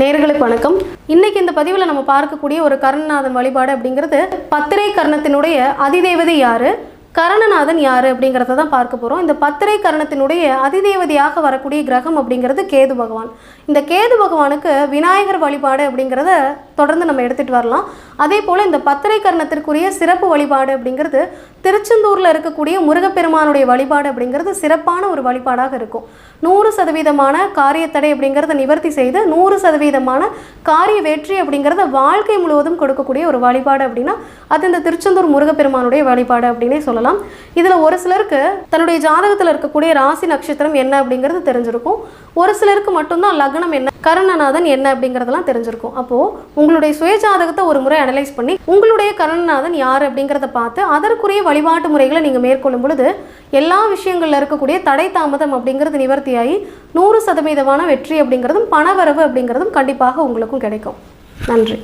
நேர்களுக்கு வணக்கம். இன்னைக்கு இந்த பதிவில் நம்ம பார்க்கக்கூடிய ஒரு கர்ணநாதன் வழிபாடு அப்படிங்கிறது பத்திரை கர்ணத்தினுடைய அதிதேவதை யாரு? கரணநாதன் யார் அப்படிங்கிறத தான் பார்க்க போகிறோம் இந்த பத்திரை கரணத்தினுடைய அதிதேவதையாக வரக்கூடிய கிரகம் அப்படிங்கிறது கேது பகவான். இந்த கேது பகவானுக்கு விநாயகர் வழிபாடு அப்படிங்கிறத தொடர்ந்து நம்ம எடுத்துகிட்டு வரலாம். அதே போல் இந்த பத்திரை கரணத்திற்குரிய சிறப்பு வழிபாடு அப்படிங்கிறது திருச்செந்தூரில் இருக்கக்கூடிய முருகப்பெருமானுடைய வழிபாடு அப்படிங்கிறது சிறப்பான ஒரு வழிபாடாக இருக்கும். நூறு சதவீதமான காரியத்தடை அப்படிங்கிறத நிவர்த்தி செய்து நூறு சதவீதமான காரிய வெற்றி அப்படிங்கிறத வாழ்க்கை முழுவதும் கொடுக்கக்கூடிய ஒரு வழிபாடு அப்படின்னா அது இந்த திருச்செந்தூர் முருகப்பெருமானுடைய வழிபாடு அப்படின்னே சொல்லலாம். இதில் ஒரு சிலருக்கு தன்னுடைய ஜாதகத்தில் இருக்கக்கூடிய ராசி நட்சத்திரம் என்ன அப்படிங்கிறது தெரிஞ்சிருக்கும். ஒரு சிலருக்கு மட்டும்தான் லக்னம் என்ன கருணநாதன் என்ன அப்படிங்கிறதெல்லாம் தெரிஞ்சிருக்கும். அப்போது உங்களுடைய சுய ஜாதகத்தை ஒரு முறை அனலைஸ் பண்ணி உங்களுடைய கருணநாதன் யார் அப்படிங்கிறத பார்த்து அதற்குரிய வழிபாட்டு முறைகளை நீங்கள் மேற்கொள்ளும் பொழுது எல்லா விஷயங்களில் இருக்கக்கூடிய தடை தாமதம் அப்படிங்கிறது நிவர்த்தியாகி நூறு சதவீதமான வெற்றி அப்படிங்கிறதும் பணவரவு அப்படிங்கிறதும் கண்டிப்பாக உங்களுக்கும் கிடைக்கும். நன்றி.